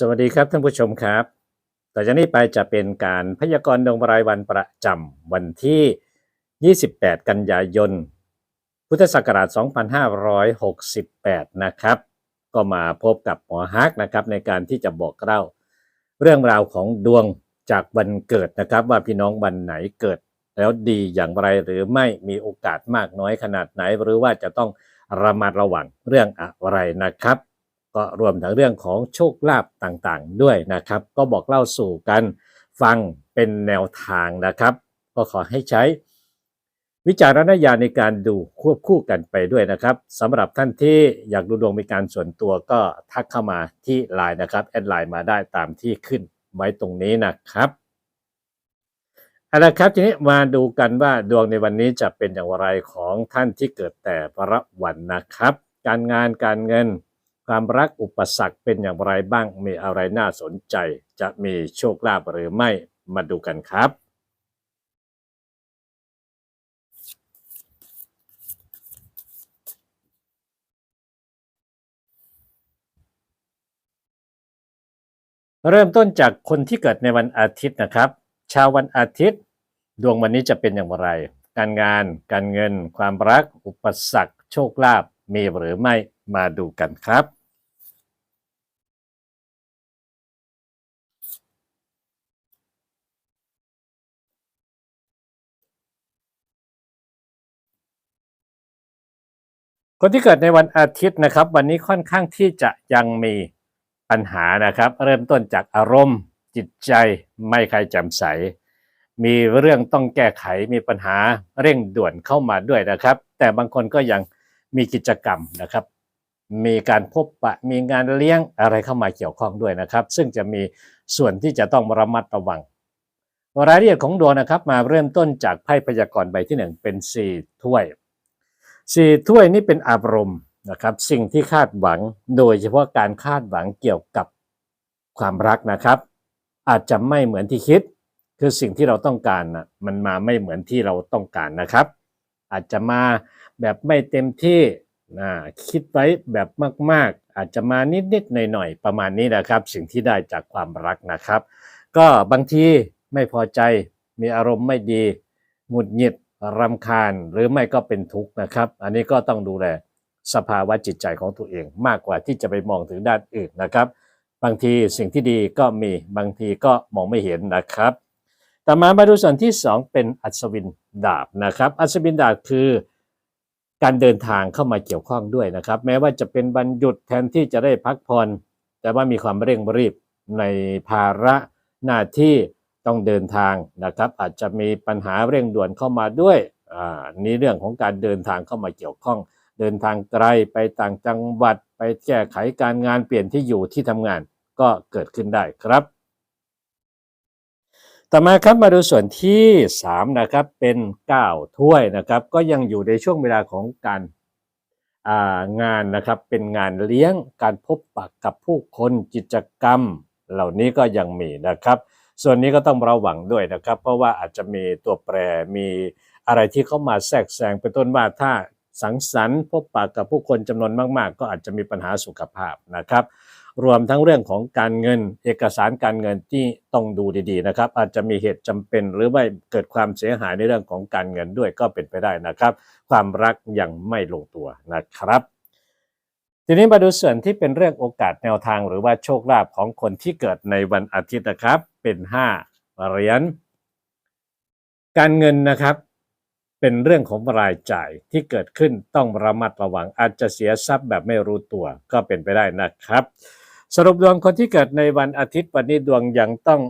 สวัสดีครับท่านผู้ชมครับ ต่อจากนี้ไปจะเป็นการพยากรณ์ดวงรายวันประจำวันที่ 28 กันยายน พุทธศักราช 2568 นะครับ ก็มาพบกับหมอฮักนะครับในการที่จะบอกเล่า เรื่องราวของดวงจากวันเกิดนะครับ ว่าพี่น้องวันไหนเกิด แล้วดีอย่างไรหรือไม่มีโอกาสมากน้อยขนาดไหน หรือว่าจะต้องระมัดระวังเรื่องอะไรนะครับ ก็รวมถึงเรื่องของโชคลาภต่างๆ ด้วยนะครับ ก็บอกเล่าสู่กันฟังเป็นแนวทางนะครับ ก็ขอให้ใช้ วิจารณญาณในการดูควบคู่กันไปด้วยนะครับสำหรับท่านที่อยากดูดวงมีการส่วนตัวก็ทักเข้ามาที่ไลน์นะครับแอดไลน์มาได้ตามที่ขึ้นไว้ตรงนี้นะครับเอาละครับทีนี้มาดูกันว่าดวงในวันนี้จะเป็นอย่างไรของท่านที่เกิดแต่ละวันนะครับ การงานการเงิน ความรักอุปสรรคเป็นอย่างไรบ้าง มีอะไรน่าสนใจ จะมีโชคลาภหรือไม่มาดูกันครับ เริ่มต้นจากคนที่เกิดในวันอาทิตย์นะครับ ชาววันอาทิตย์ ดวงวันนี้จะเป็นอย่างไร การงาน การเงิน ความรัก อุปสรรค โชคลาภ มีหรือไม่มาดูกันครับ คนที่เกิดในวันอาทิตย์นะครับ วันนี้ค่อนข้างที่จะยังมีปัญหานะครับ เริ่มต้นจากอารมณ์จิตใจไม่ใครแจ่มใส มีเรื่องต้องแก้ไขมีปัญหาเร่งด่วนเข้ามาด้วยนะครับ แต่บางคนก็ยัง มีกิจกรรมนะครับ มีการพบปะมีงานเลี้ยงอะไรเข้ามาเกี่ยวข้องด้วยนะครับ ซึ่งจะมีส่วนที่จะต้องระมัดระวัง รายละเอียดของดวงนะครับ มาเริ่มต้นจากไพ่พยากรณ์ใบที่หนึ่งเป็นสี่ถ้วยสี่ถ้วยนี่เป็นอารมณ์นะครับสิ่งที่คาดหวังโดยเฉพาะการคาดหวังเกี่ยวกับความรักนะครับ อาจจะไม่เหมือนที่คิด คือสิ่งที่เราต้องการนะมันมาไม่เหมือนที่เราต้องการนะครับ อาจจะมา แบบไม่เต็มที่นะคิดไว้แบบมาก ๆ อาจจะมานิด ๆ หน่อย ๆ ประมาณนี้นะครับ สิ่งที่ได้จากความรักนะครับ ก็บางทีไม่พอใจมีอารมณ์ไม่ดีหงุดหงิดรำคาญหรือไม่ก็เป็นทุกข์นะครับ อันนี้ก็ต้องดูแลสภาวะจิตใจของตัวเองมากกว่าที่จะไปมองถึงด้านอื่นนะครับ บางทีสิ่งที่ดีก็มีบางทีก็มองไม่เห็นนะครับ ต่อมามาดูส่วนที่ 2 เป็นอัศวินดาบนะครับ อัศวินดาบคือ การเดินทางเข้ามาเกี่ยวข้องด้วยนะครับ แม้ว่าจะเป็นวันหยุดแทนที่จะได้พักผ่อนแต่ว่ามีความเร่งรีบในภาระหน้าที่ต้องเดินทางนะครับ อาจจะมีปัญหาเร่งด่วนเข้ามาด้วยอ่านี่เรื่องของการเดินทางเข้ามาเกี่ยวข้อง เดินทางไกลไปต่างจังหวัด ไปแก้ไขการงานเปลี่ยนที่อยู่ที่ทำงานก็เกิดขึ้นได้ครับ ต่อมาครับมาดูส่วนที่ 3 นะครับเป็น9ถ้วยนะครับ ก็ยังอยู่ในช่วงเวลาของการางานนะครับเป็นงานเลี้ยงการพบปะกับผู้คนกิจกรรม เหล่านี้ก็ยังมีนะครับ ส่วนนี้ก็ต้องระวังด้วยนะครับ เพราะว่าอาจจะมีตัวแปรมีอะไรที่เข้ามาแทรกแซงเป็นต้นว่าถ้าสังสรรค์พบปะกับผู้คนจำนวนมาก ๆ ก็อาจจะมีปัญหาสุขภาพนะครับ รวมทั้งเรื่องของการเงิน เอกสารการเงินที่ต้องดูดีๆนะครับ อาจจะมีเหตุจำเป็นหรือว่เกิดความเสียหายในเรื่องของการเงินด้วยก็เป็นไปได้นะครับ ความรักยังไม่ลงตัวนะครับทีนี้มาดูส่วนที่เป็นเรื่องโอกาสแนวทางหรือว่าโชคลาภของคนที่เกิดในวันอาทิตย์นะครับ เป็น5เหรียญการเงินนะครับเป็นเรื่องของรายจ่ายที่เกิดขึ้นต้องระมัดระวังอาจจะเสียทรัพย์แบบไม่รู้ตัวก็เป็นไปได้นะครับ สรุปดวงคนที่เกิดในวันอาทิตย์วันนี้ดวงยังต้อง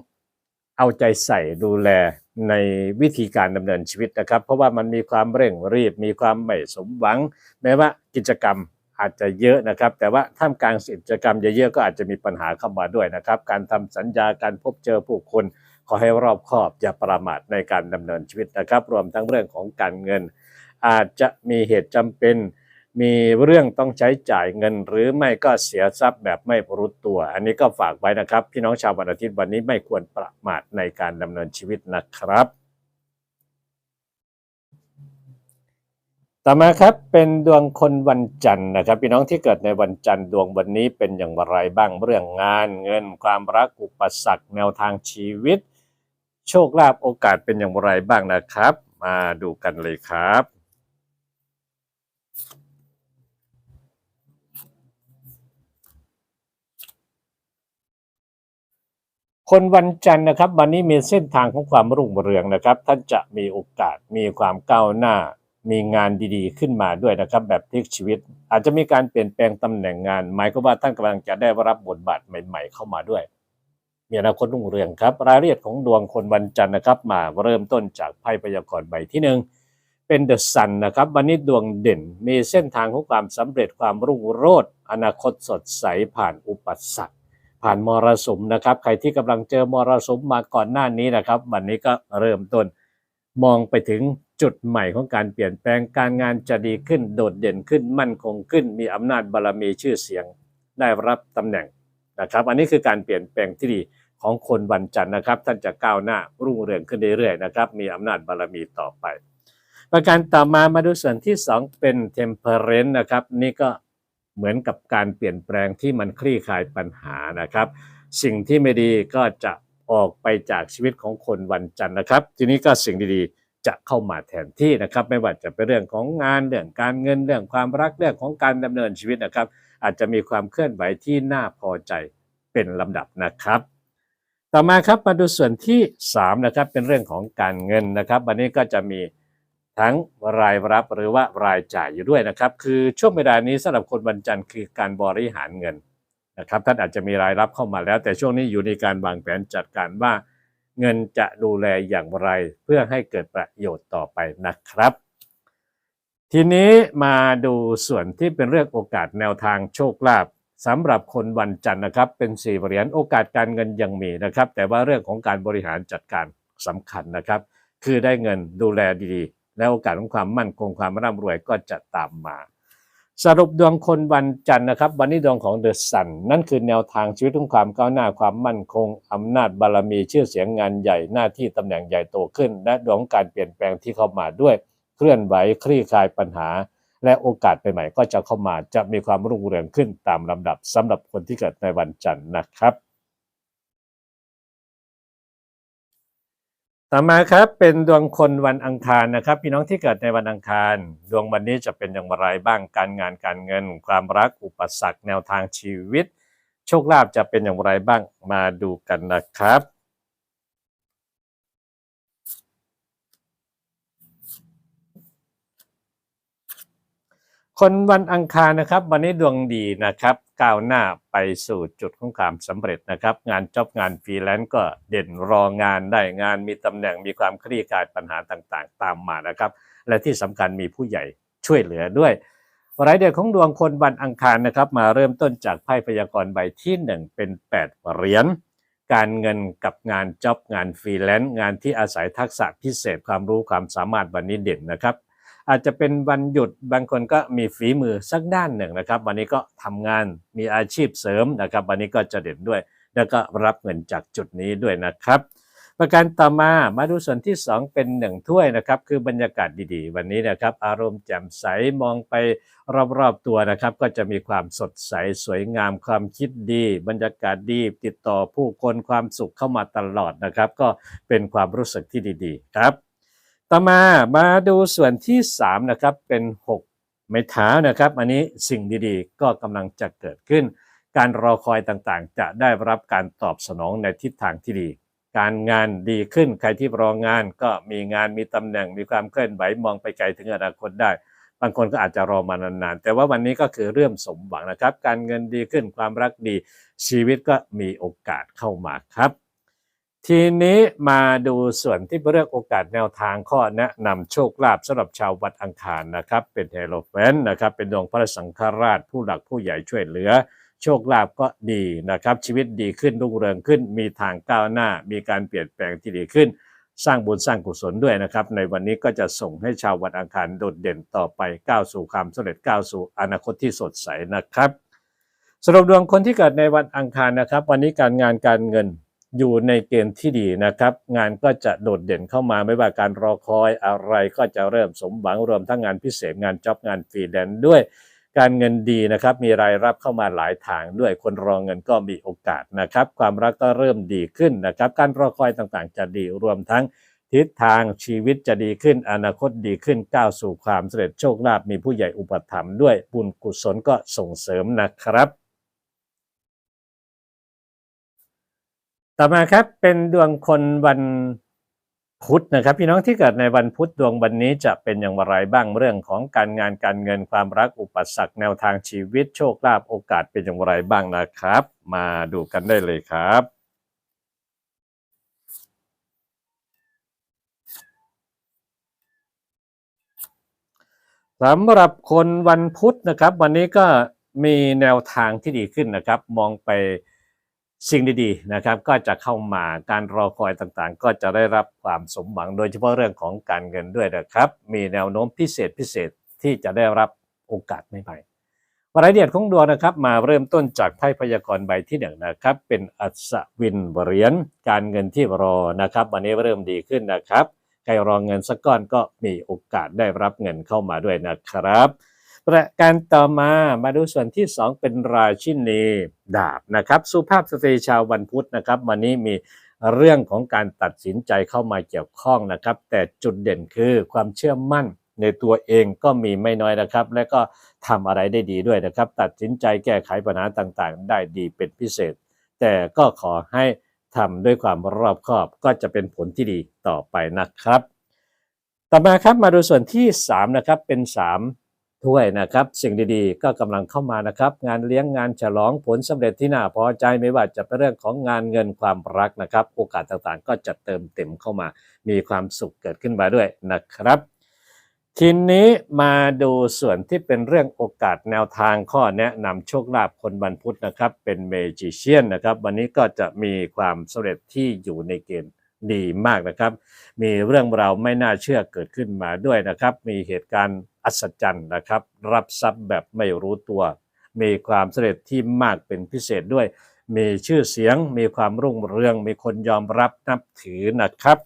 เอาใจใส่ดูแลในวิธีการดำเนินชีวิตนะครับ เพราะว่ามันมีความเร่งรีบ มีความไม่สมหวัง แม้ว่ากิจกรรมอาจจะเยอะนะครับ แต่ว่าท่ามกลางกิจกรรมเยอะๆก็อาจจะมีปัญหาเข้ามาด้วยนะครับ การทำสัญญาการพบเจอผู้คนขอให้รอบคอบอย่าประมาทในการดำเนินชีวิตนะครับ รวมทั้งเรื่องของการเงิน อาจจะมีเหตุจำเป็น มีเรื่องต้องใช้จ่ายเงิน หรือไม่ก็เสียทรัพย์แบบไม่รู้ตัว อันนี้ก็ฝากไว้นะครับ พี่น้องชาววันอาทิตย์วันนี้ไม่ควรประมาทในการดำเนินชีวิตนะครับ ต่อมาครับเป็นดวงคนวันจันทร์นะครับ พี่น้องที่เกิดในวันจันทร์ดวงวันนี้เป็นอย่างไรบ้างเรื่องงาน เงินความรักอุปสรรคแนวทางชีวิต โชคลาภโอกาสเป็นอย่างไรบ้างนะครับ มาดูกันเลยครับ คนวันจันทร์นะครับวันนี้มีเส้นทางของความรุ่งเรืองนะครับ ท่านจะมีโอกาสมีความก้าวหน้า มีงานดีๆ ขึ้นมาด้วยนะครับ แบบพลิกชีวิต อาจจะมีการเปลี่ยนแปลงตำแหน่งงาน หมายความว่าท่านกำลังจะได้รับบทบาทใหม่ ๆ เข้ามาด้วย มีอนาคตรุ่งเรืองครับ รายละเอียดของดวงคนวันจันทร์นะครับ มาเริ่มต้นจากไพ่พยากรณ์ใบที่หนึ่งเป็นเดอะซันนะครับวันนี้ดวงเด่นมีเส้นทางของความสำเร็จความรุ่งโรจน์อนาคตสดใสผ่านอุปสรรค ผ่านมรสุมนะครับ ใครที่กำลังเจอมรสุมมาก่อนหน้านี้นะครับ วันนี้ก็เริ่มต้น มองไปถึงจุดใหม่ของการเปลี่ยนแปลงการงานจะดีขึ้นโดดเด่นขึ้นมั่นคงขึ้น มีอำนาจบารมีชื่อเสียงได้รับตำแหน่งนะครับ อันนี้คือการเปลี่ยนแปลงที่ดีของคนวันจันทร์นะครับ ท่านจะก้าวหน้ารุ่งเรืองขึ้นเรื่อยๆนะครับ มีอำนาจบารมีต่อไป ประการต่อมามาดูส่วนที่สองเป็น temperance นะครับ นี่ก็ เหมือนกับการเปลี่ยนแปลงที่มันคลี่คลายปัญหานะครับ สิ่งที่ไม่ดีก็จะออกไปจากชีวิตของคนวันจันทร์นะครับ ทีนี้ก็สิ่งดีๆจะเข้ามาแทนที่นะครับ ไม่ว่าจะเป็นเรื่องของงานเรื่องการเงินเรื่องความรักเรื่องของการดำเนินชีวิตนะครับ อาจจะมีความเคลื่อนไหวที่น่าพอใจเป็นลำดับนะครับ ต่อมาครับมาดูส่วนที่3นะครับเป็นเรื่องของการเงินนะครับ วันนี้ก็จะมี ทั้งรายรับหรือว่ารายจ่ายอยู่ด้วยนะครับ คือช่วงเวลานี้สำหรับคนวันจันทร์คือการบริหารเงินนะครับท่านอาจจะมีรายรับเข้ามาแล้ว แต่ช่วงนี้อยู่ในการวางแผนจัดการว่า เงินจะดูแลอย่างไรเพื่อให้เกิดประโยชน์ต่อไปนะครับ ทีนี้มาดูส่วนที่เป็นเรื่องโอกาสแนวทางโชคลาภสำหรับคนวันจันทร์นะครับ เป็นสี่เหรียญโอกาสการเงินยังมีนะครับ แต่ว่าเรื่องของการบริหารจัดการสำคัญนะครับ คือได้เงินดูแลดีๆ และโอกาสของความมั่นคงความร่ำรวยก็จะตามมา สรุปดวงคนวันจันทร์นะครับ วันนี้ดวงของเดอะซันนั่นคือแนวทางชีวิตของความก้าวหน้าความมั่นคงอำนาจบารมีชื่อเสียงงานใหญ่หน้าที่ตำแหน่งใหญ่โตขึ้น และดวงการเปลี่ยนแปลงที่เข้ามาด้วยเคลื่อนไหวคลี่คลายปัญหา และโอกาสใหม่ๆก็จะเข้ามาจะมีความรุ่งเรืองขึ้นตามลำดับสำหรับคนที่เกิดในวันจันทร์นะครับ ต่อมาครับเป็นดวงคนวันอังคารนะครับ พี่น้องที่เกิดในวันอังคาร ดวงวันนี้จะเป็นอย่างไรบ้างการงานการเงิน ความรักอุปสรรคแนวทางชีวิต โชคลาภจะเป็นอย่างไรบ้างมาดูกันนะครับ คนวันอังคารนะครับ วันนี้ดวงดีนะครับ ก้าวหน้าไปสู่จุดของความสำเร็จนะครับ งานจ็อบงานฟรีแลนซ์ก็เด่นรองานได้งานมีตำแหน่งมีความคลี่คลายปัญหาต่างๆ ตามมานะครับ และที่สำคัญมีผู้ใหญ่ช่วยเหลือด้วยรายเดือนของดวงคนวันอังคารนะครับ มาเริ่มต้นจากไพ่พยากรณ์ใบที่1เป็น 8 เหรียญการเงินกับงานจ็อบงานฟรีแลนซ์งานที่อาศัยทักษะพิเศษความรู้ความสามารถวันนี้เด่นนะครับ อาจจะเป็นวันหยุดบางคนก็มีฝีมือสักด้านหนึ่งนะครับ วันนี้ก็ทำงานมีอาชีพเสริมนะครับ วันนี้ก็จะเด่นด้วย แล้วก็รับเงินจากจุดนี้ด้วยนะครับ ประการต่อมามาดูส่วนที่ 2 เป็นหนึ่งถ้วยนะครับ คือบรรยากาศดีๆ วันนี้นะครับ อารมณ์แจ่มใสมองไปรอบๆตัวนะครับ ก็จะมีความสดใสสวยงามความคิดดี บรรยากาศดีติดต่อผู้คนความสุขเข้ามาตลอดนะครับ ก็เป็นความรู้สึกที่ดี ๆ ครับ ต่อมามาดูส่วนที่3นะครับเป็น 6 ไม้เท้านะครับ อันนี้สิ่งดีๆ ก็กำลังจะเกิดขึ้น การรอคอยต่างๆ จะได้รับการตอบสนองในทิศทางที่ดี การงานดีขึ้นใครที่รองานก็มีงานมีตำแหน่งมีความเคลื่อนไหวมองไปไกลถึงอนาคตได้ บางคนก็อาจจะรอมานานๆ แต่ว่าวันนี้ก็คือเริ่มสมหวังนะครับ การเงินดีขึ้นความรักดีชีวิตก็มีโอกาสเข้ามาครับ ทีนี้มาดูส่วนที่เป็นเรื่องโอกาสแนวทางข้อแนะนำโชคลาภสำหรับชาววัดอังคารนะครับ เป็นเฮโลแฟนนะครับ เป็นดวงพระสังฆราชผู้หลักผู้ใหญ่ช่วยเหลือ โชคลาภก็ดีนะครับ ชีวิตดีขึ้นรุ่งเรืองขึ้น มีทางก้าวหน้า มีการเปลี่ยนแปลงที่ดีขึ้น สร้างบุญสร้างกุศลด้วยนะครับ ในวันนี้ก็จะส่งให้ชาววันอังคารโดดเด่นต่อไปก้าวสู่ความสำเร็จก้าวสู่อนาคตที่สดใสนะครับสรุปดวงคนที่เกิดในวันอังคารนะครับ วันนี้การงานการเงิน อยู่ในเกณฑ์ที่ดีนะครับ งานก็จะโดดเด่นเข้ามาไม่ว่าการรอคอยอะไรก็จะเริ่มสมหวังรวมทั้งงานพิเศษงานจ็อบงานฟรีแลนซ์ด้วย การเงินดีนะครับ มีรายรับเข้ามาหลายทางด้วยคนรองเงินก็มีโอกาสนะครับ ความรักก็เริ่มดีขึ้นนะครับ การรอคอยต่างๆ จะดีรวมทั้งทิศทางชีวิตจะดีขึ้นอนาคตดีขึ้นก้าวสู่ความสำเร็จโชคลาภมีผู้ใหญ่อุปถัมภ์ด้วยบุญกุศลก็ส่งเสริมนะครับ ต่อมาครับเป็นดวงคนวันพุธนะครับ พี่น้องที่เกิดในวันพุธดวงวันนี้จะเป็นอย่างไรบ้างเรื่องของการงานการเงินความรักอุปสรรคแนวทางชีวิตโชคลาภโอกาสเป็นอย่างไรบ้างนะครับ มาดูกันได้เลยครับสำหรับคนวันพุธนะครับ วันนี้ก็มีแนวทางที่ดีขึ้นนะครับ มองไป สิ่งดีๆนะครับก็จะเข้ามาการรอคอยต่างๆ ก็จะได้รับความสมหวัง โดยเฉพาะเรื่องของการเงินด้วยนะครับ มีแนวโน้มพิเศษพิเศษที่จะได้รับโอกาสใหม่ๆรายละเอียดของดวงนะครับ มาเริ่มต้นจากไพ่พยากรณ์ใบที่หนึ่งนะครับ เป็นอัศวินเหรียญการเงินที่รอนะครับ วันนี้เริ่มดีขึ้นนะครับใครรอเงินสักก้อนก็มีโอกาสได้รับเงินเข้ามาด้วยนะครับ ประการต่อมามาดูส่วนที่ 2 เป็นราชินีดาบนะครับ สุภาพสตรีชาววันพุธนะครับ วันนี้มีเรื่องของการตัดสินใจเข้ามาเกี่ยวข้องนะครับ แต่จุดเด่นคือความเชื่อมั่นในตัวเองก็มีไม่น้อยนะครับ และก็ทำอะไรได้ดีด้วยนะครับ ตัดสินใจแก้ไขปัญหาต่างๆ ได้ดีเป็นพิเศษ แต่ก็ขอให้ทำด้วยความรอบคอบก็จะเป็นผลที่ดีต่อไปนะครับ ต่อมาครับมาดูส่วนที่ 3 นะครับเป็น 3 ถ้วยนะครับ สิ่งดีๆ ก็กำลังเข้ามานะครับ งานเลี้ยงงานฉลองผลสำเร็จที่น่าพอใจไม่ว่าจะเป็นเรื่องของงานเงินความรักนะครับ โอกาสต่างๆ ก็จะเติมเต็มเข้ามา มีความสุขเกิดขึ้นมาด้วยนะครับ ทีนี้มาดูส่วนที่เป็นเรื่องโอกาสแนวทางข้อแนะนำโชคลาภคนบรรพุธนะครับ เป็นเมจิเชียนนะครับ วันนี้ก็จะมีความสำเร็จที่อยู่ในเกณฑ์ ดีมากนะครับ มีเรื่องราวไม่น่าเชื่อเกิดขึ้นมาด้วยนะครับ มีเหตุการณ์อัศจรรย์นะครับ รับทรัพย์แบบไม่รู้ตัว มีความสำเร็จที่มากเป็นพิเศษด้วย มีชื่อเสียง มีความรุ่งเรือง มีคนยอมรับนับถือนะครับ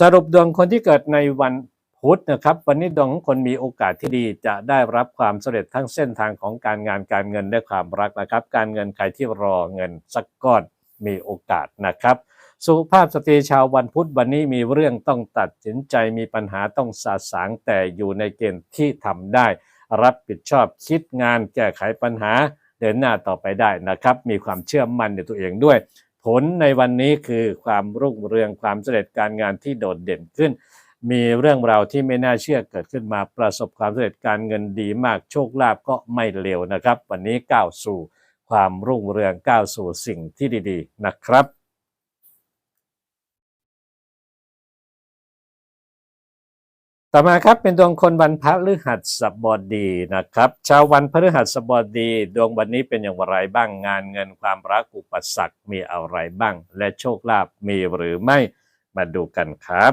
สรุปดวงคนที่เกิดในวันพุธนะครับวันนี้ดวงของคนมีโอกาสที่ดีจะได้รับความสำเร็จทั้งเส้นทางของการงานการเงินและความรักนะครับ การเงินใครที่รอเงินสักก้อนมีโอกาสนะครับ สุภาพสตรีชาววันพุธวันนี้มีเรื่องต้องตัดสินใจมีปัญหาต้องสาสางแต่อยู่ในเกณฑ์ที่ทำได้ รับผิดชอบคิดงานแก้ไขปัญหา เดินหน้าต่อไปได้นะครับ มีความเชื่อมั่นในตัวเองด้วย ผลในวันนี้คือความรุ่งเรืองความสำเร็จการงานที่โดดเด่นขึ้น มีเรื่องราวที่ไม่น่าเชื่อเกิดขึ้นมาประสบความสำเร็จการเงินดีมากโชคลาภก็ไม่เลวนะครับ วันนี้ก้าวสู่ความรุ่งเรืองก้าวสู่สิ่งที่ดี ๆ นะครับ ต่อมาครับเป็นดวงคนวันพฤหัสบดีนะครับชาววันพฤหัสบดี ดวงวันนี้เป็นอย่างไรบ้างงานเงินความรักอุปสรรคมีอะไรบ้าง และโชคลาภมีหรือไม่มาดูกันครับ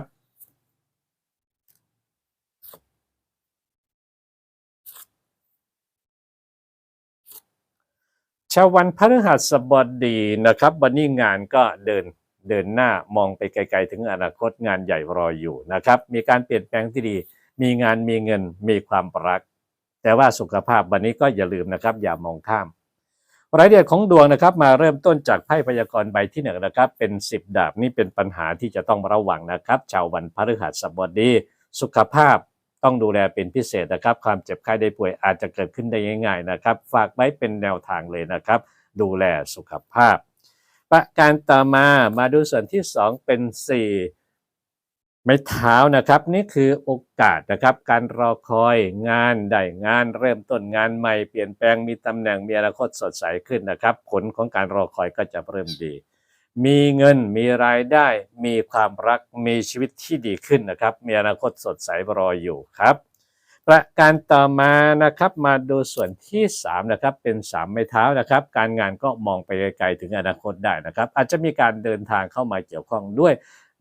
ชาววันพฤหัสบดีนะครับ วันนี้งานก็เดิน เดินหน้ามองไปไกล ๆ ถึงอนาคตงานใหญ่รออยู่นะครับ มีการเปลี่ยนแปลงที่ดี มีงานมีเงินมีความรัก แต่ว่าสุขภาพวันนี้ก็อย่าลืมนะครับ อย่ามองข้ามรายละเอียดของดวงนะครับมาเริ่มต้นจากไพ่พยากรณ์ใบที่หนึ่งนะครับ เป็น 10 ดาบนี่เป็นปัญหาที่จะต้องระวังนะครับ ชาววันพฤหัสบดีสุขภาพต้องดูแลเป็นพิเศษนะครับ ความเจ็บไข้ได้ป่วยอาจจะเกิดขึ้นได้ง่าย ๆนะครับ ฝากไว้เป็นแนวทางเลยนะครับ ดูแลสุขภาพ ประการต่อมามาดูส่วนที่ 2 เป็น 4 ไม้เท้านะครับ นี่คือโอกาสนะครับการรอคอยงานได้งานเริ่มต้นงานใหม่เปลี่ยนแปลงมีตำแหน่งมีอนาคตสดใสขึ้นนะครับ ผลของการรอคอยก็จะเริ่มดี มีเงินมีรายได้ มีความรักมีชีวิตที่ดีขึ้นนะครับ มีอนาคตสดใสรออยู่ครับ ประการต่อมานะครับมาดูส่วนที่3นะครับเป็น 3 ไม้เท้านะครับ การงานก็มองไปไกลๆถึงอนาคตได้นะครับ อาจจะมีการเดินทางเข้ามาเกี่ยวข้องด้วย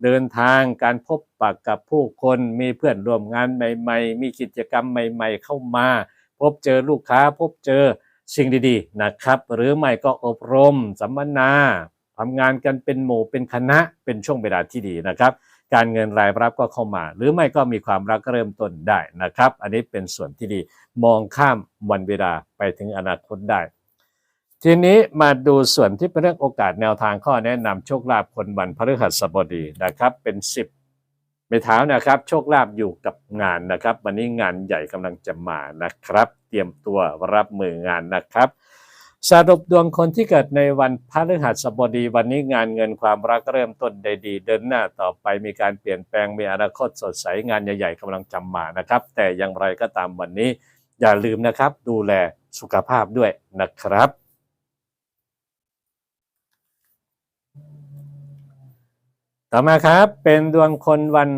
เดินทางการพบปะกับผู้คนมีเพื่อนร่วมงานใหม่ๆ มีกิจกรรมใหม่ ๆ เข้ามา พบเจอลูกค้าพบเจอสิ่งดีๆนะครับ หรือไม่ก็อบรม สัมมนาทำงานกันเป็นหมู่เป็นคณะเป็นช่วงเวลาที่ดีนะครับ การเงินรายรับก็เข้ามา หรือไม่ก็มีความรักเริ่มต้นได้นะครับ อันนี้เป็นส่วนที่ดีมองข้ามวันเวลาไปถึงอนาคตได้ ทีนี้มาดูส่วนที่เป็นเรื่องโอกาสแนวทางข้อแนะนำโชคลาภคนวันพฤหัสบดีนะครับ เป็น 10ไม่เท้านะครับโชคลาภอยู่กับงานนะครับ วันนี้งานใหญ่กำลังจะมานะครับ เตรียมตัวรับมืองานนะครับ สรุปดวงคนที่เกิดในวันพฤหัสบดีวันนี้งานเงินความรักเริ่มต้นได้ดี เดินหน้าต่อไปมีการเปลี่ยนแปลงมีอนาคตสดใสงานใหญ่ๆกำลังจำมานะครับ แต่อย่างไรก็ตามวันนี้ อย่าลืมนะครับ ดูแลสุขภาพด้วยนะครับ ต่อมาครับเป็นดวงคนวัน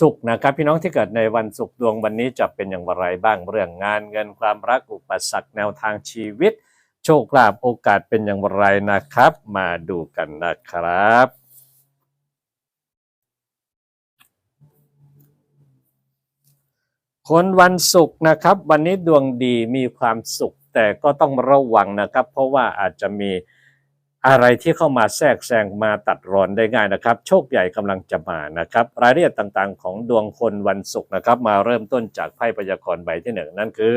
ศุกร์นะครับพี่น้องที่เกิดในวันศุกร์ดวงวันนี้จะเป็นอย่างไรบ้างเรื่องงานเงินความรักอุปสรรคแนวทางชีวิต โชคลาภโอกาสเป็นอย่างไรนะครับ มาดูกันนะครับ คนวันศุกร์นะครับ วันนี้ดวงดีมีความสุข แต่ก็ต้องระวังนะครับ เพราะว่าอาจจะมีอะไรที่เข้ามาแทรกแซงมาตัดรอนได้ง่ายนะครับ โชคใหญ่กำลังจะมานะครับ รายละเอียดต่างๆ ของดวงคนวันศุกร์นะครับ มาเริ่มต้นจากไพ่พยากรณ์ใบที่หนึ่งนั่นคือ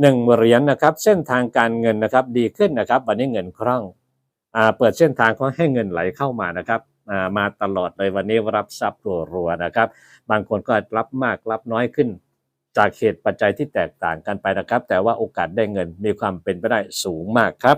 หนึ่งเหรียญนะครับ เส้นทางการเงินนะครับดีขึ้นนะครับ วันนี้เงินคล่องอ่าเปิดเส้นทางของให้เงินไหลเข้ามานะครับอ่ามาตลอดเลยวันนี้รับทรัพย์รัวๆนะครับ บางคนก็รับมากรับน้อยขึ้น จากเหตุปัจจัยที่แตกต่างกันไปนะครับ แต่ว่าโอกาสได้เงินมีความเป็นไปได้สูงมากครับ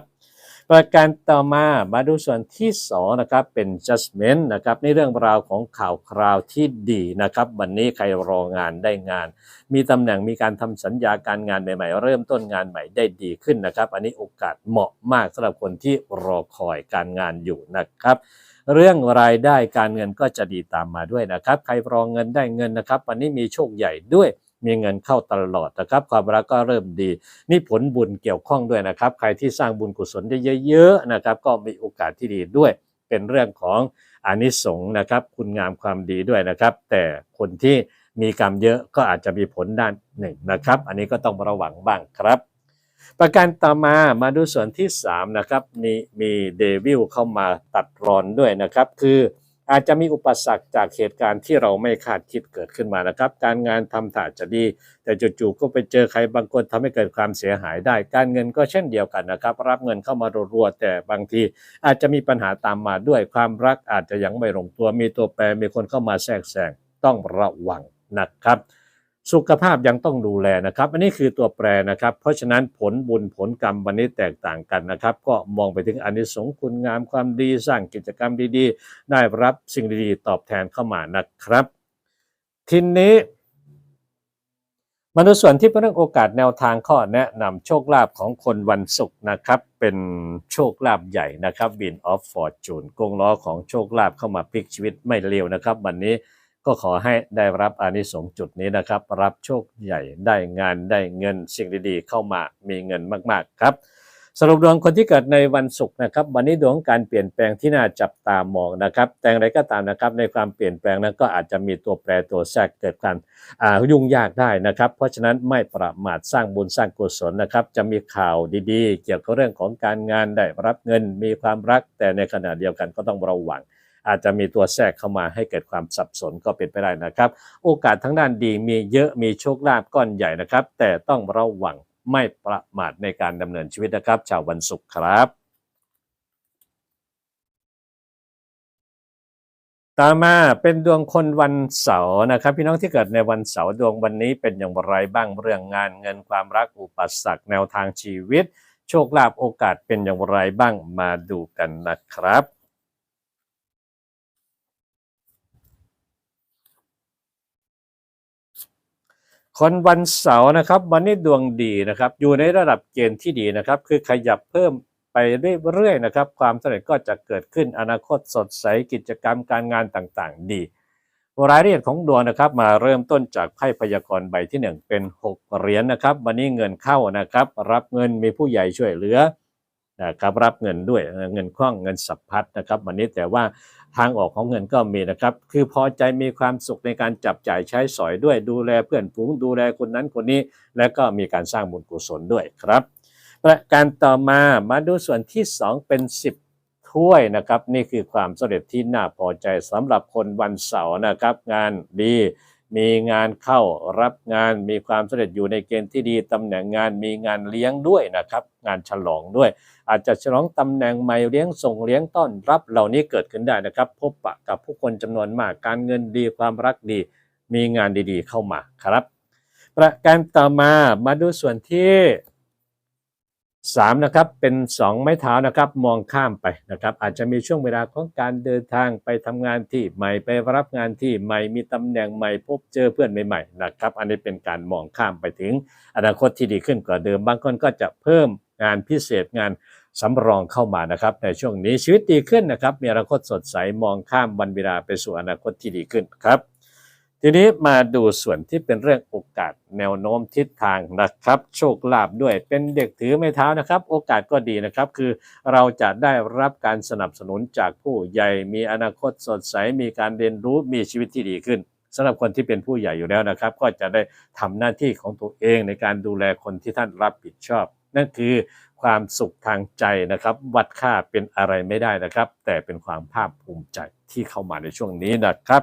ประการต่อมามาดูส่วนที่สองนะครับเป็น judgment นะครับในเรื่องราวของข่าวคราวที่ดีนะครับ วันนี้ใครรองานได้งาน มีตำแหน่งมีการทำสัญญาการงานใหม่ๆ เริ่มต้นงานใหม่ได้ดีขึ้นนะครับ อันนี้โอกาสเหมาะมากสำหรับคนที่รอคอยการงานอยู่นะครับเรื่องรายได้การเงินก็จะดีตามมาด้วยนะครับ ใครรองเงินได้เงินนะครับ วันนี้มีโชคใหญ่ด้วย มีเงินเข้าตลอดนะครับ ความรักก็เริ่มดี นี่ผลบุญเกี่ยวข้องด้วยนะครับ ใครที่สร้างบุญกุศลได้เยอะๆนะครับ ก็มีโอกาสที่ดีด้วย เป็นเรื่องของอานิสงส์นะครับ คุณงามความดีด้วยนะครับ แต่คนที่มีกรรมเยอะก็อาจจะมีผลด้านหนึ่งนะครับ อันนี้ก็ต้องระวังบ้างครับประการต่อมามาดูส่วนที่3นะครับมีมีเดวิลเข้ามาตัดรอนด้วยนะครับ คือ อาจจะมีอุปสรรคจากเหตุการณ์ที่เราไม่คาดคิดเกิดขึ้นมานะครับ การงานทำถ่าจะดี แต่จู่ๆก็ไปเจอใครบางคนทำให้เกิดความเสียหายได้ การเงินก็เช่นเดียวกันนะครับ รับเงินเข้ามารัวๆแต่บางทีอาจจะมีปัญหาตามมาด้วยความรักอาจจะยังไม่ลงตัวมีตัวแปรมีคนเข้ามาแทรกแซงต้องระวังนะครับ สุขภาพยังต้องดูแลนะครับ อันนี้คือตัวแปรนะครับ เพราะฉะนั้นผลบุญผลกรรมวันนี้แตกต่างกันนะครับ ก็มองไปถึงอนิสงส์คุณงามความดีสร้างกิจกรรมดีๆ ได้รับสิ่งดีๆ ตอบแทนเข้ามานะครับ ทีนี้มาดูส่วนที่เป็นเรื่องโอกาสแนวทางข้อแนะนำโชคลาภของคนวันศุกร์นะครับ เป็นโชคลาภใหญ่นะครับบินออฟฟอร์จูนกงล้อของโชคลาภเข้ามาพลิกชีวิตไม่เร็วนะครับ วันนี้ ก็ขอให้ได้รับอานิสงส์จุดนี้นะครับ รับโชคใหญ่ได้งานได้เงินสิ่งดีๆ เข้ามามีเงินมากๆครับสรุปดวงคนที่เกิดในวันศุกร์นะครับ วันนี้ดวงการเปลี่ยนแปลงที่น่าจับตามองนะครับ แต่อย่างไรก็ตามนะครับ ในความเปลี่ยนแปลงนั้นก็อาจจะมีตัวแปรตัวแทรกเกิดการยุ่งยากได้นะครับ เพราะฉะนั้นไม่ประมาทสร้างบุญสร้างกุศลนะครับ จะมีข่าวดีๆ เกี่ยวกับเรื่องของการงานได้รับเงินมีความรัก แต่ในขณะเดียวกันก็ต้องระวัง อาจจะมีตัวแทรกเข้ามาให้เกิดความสับสนก็เป็นไปได้นะครับ โอกาสทั้งด้านดีมีเยอะมีโชคลาภก้อนใหญ่นะครับ แต่ต้องระวังไม่ประมาทในการดำเนินชีวิตนะครับชาววันศุกร์ครับต่อมาเป็นดวงคนวันเสาร์นะครับ พี่น้องที่เกิดในวันเสาร์ดวงวันนี้เป็นอย่างไรบ้างเรื่องงานเงินความรักอุปสรรคแนวทางชีวิต โชคลาภโอกาสเป็นอย่างไรบ้างมาดูกันนะครับ คนวันเสาร์นะครับวันนี้ดวงดีนะครับ อยู่ในระดับเกณฑ์ที่ดีนะครับ คือขยับเพิ่มไปเรื่อยๆนะครับ ความสำเร็จก็จะเกิดขึ้นอนาคตสดใสกิจกรรมการงานต่างๆ ดี รายละเอียดของดวงนะครับ มาเริ่มต้นจากไพ่พยากรณ์ใบที่หนึ่งเป็นหกเหรียญนะครับ วันนี้เงินเข้านะครับ รับเงินมีผู้ใหญ่ช่วยเหลือ นะครับรับเงินด้วยเงินคล่องเงินสัพพัดนะครับวันนี้แต่ว่าทางออกของเงินก็มีนะครับ คือพอใจมีความสุขในการจับจ่ายใช้สอยด้วยดูแลเพื่อนฝูงดูแลคนนั้นคนนี้ และก็มีการสร้างบุญกุศลด้วยครับ ประการต่อมามาดูส่วนที่ 2 เป็น 10 ถ้วยนะครับ นี่คือความสำเร็จที่น่าพอใจสำหรับคนวันเสาร์นะครับ งานดี มีงานเข้ารับงานมีความสำเร็จอยู่ในเกณฑ์ที่ดีตำแหน่งงานมีงานเลี้ยงด้วยนะครับ งานฉลองด้วย อาจจะฉลองตำแหน่งใหม่เลี้ยงส่งเลี้ยงต้อนรับเหล่านี้เกิดขึ้นได้นะครับ พบปะกับผู้คนจำนวนมากการเงินดีความรักดี มีงานดีๆเข้ามาครับ ประการต่อมามาดูส่วนที่ สามนะครับเป็นสองไม้เท้านะครับมองข้ามไปนะครับอาจจะมีช่วงเวลาของการเดินทางไปทำงานที่ใหม่ไปรับงานที่ใหม่มีตำแหน่งใหม่พบเจอเพื่อนใหม่ๆนะครับอันนี้เป็นการมองข้ามไปถึงอนาคตที่ดีขึ้นกว่าเดิมบางคนก็จะเพิ่มงานพิเศษงานสำรองเข้ามานะครับในช่วงนี้ชีวิตดีขึ้นนะครับมีอนาคตสดใสมองข้ามวันเวลาไปสู่อนาคตที่ดีขึ้นครับ ทีนี้มาดูส่วนที่เป็นเรื่องโอกาสแนวโน้มทิศทางนะครับ โชคลาภด้วยเป็นเด็กถือไม้เท้านะครับ โอกาสก็ดีนะครับ คือเราจะได้รับการสนับสนุนจากผู้ใหญ่มีอนาคตสดใสมีการเรียนรู้มีชีวิตที่ดีขึ้นสำหรับคนที่เป็นผู้ใหญ่อยู่แล้วนะครับ ก็จะได้ทำหน้าที่ของตัวเองในการดูแลคนที่ท่านรับผิดชอบ นั่นคือความสุขทางใจนะครับ วัดค่าเป็นอะไรไม่ได้นะครับ แต่เป็นความภาคภูมิใจที่เข้ามาในช่วงนี้นะครับ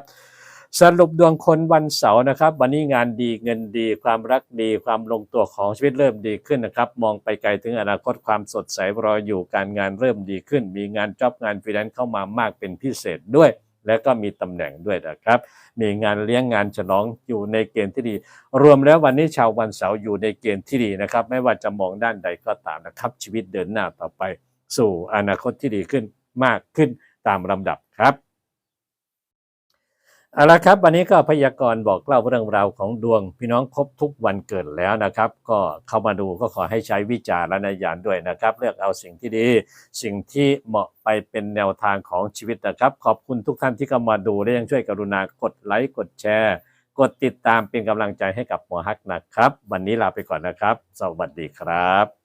สรุปดวงคนวันเสาร์นะครับ วันนี้งานดีเงินดี ความรักดีความลงตัวของชีวิตเริ่มดีขึ้นนะครับ มองไปไกลถึงอนาคตความสดใสรออยู่การงานเริ่มดีขึ้น มีงานจ็อบงานฟรีแลนซ์เข้ามามากเป็นพิเศษด้วย และก็มีตำแหน่งด้วยนะครับ มีงานเลี้ยงงานฉลองอยู่ในเกณฑ์ที่ดี รวมแล้ววันนี้ชาววันเสาร์อยู่ในเกณฑ์ที่ดีนะครับ ไม่ว่าจะมองด้านใดก็ตามนะครับ ชีวิตเดินหน้าต่อไป สู่อนาคตที่ดีขึ้นมากขึ้นตามลำดับครับ เอาละครับ วันนี้ก็พยากรณ์บอกเล่าเรื่องราวของดวง พี่น้องครบทุกวันเกิดแล้วนะครับ ก็เข้ามาดูก็ขอให้ใช้วิจารณญาณด้วยนะครับ เลือกเอาสิ่งที่ดี สิ่งที่เหมาะไปเป็นแนวทางของชีวิตนะครับ ขอบคุณทุกท่านที่เข้ามาดูและยังช่วยกรุณากดไลค์กดแชร์ กดติดตามเป็นกำลังใจให้กับหมอฮักนะครับ วันนี้ลาไปก่อนนะครับ สวัสดีครับ